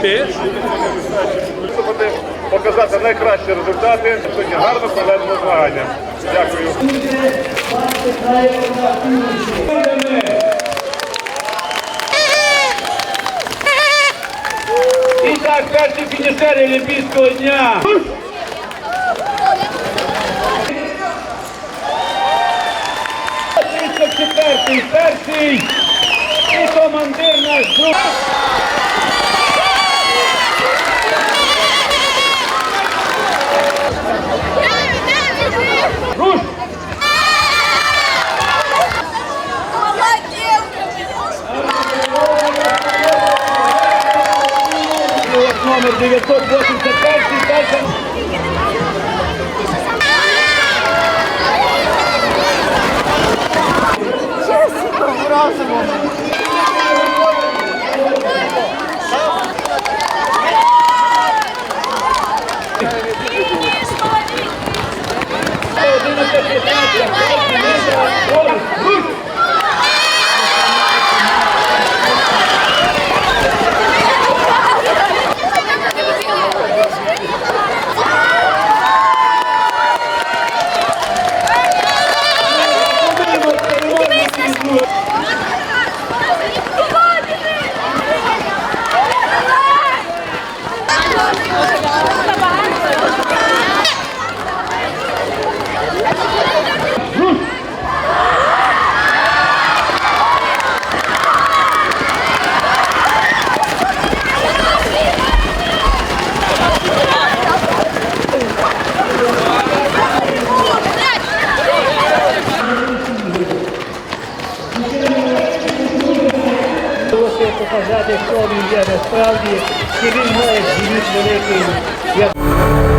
йти. Показати найкращі результати, сьогодні гарно проведено змагання. Дякую. І так, перші фінішер Олімпійського дня. Перший, перший і командир наш друг. Номер 981 дальше. Руш! Хоче показати, хто він є насправді, чи він має великий.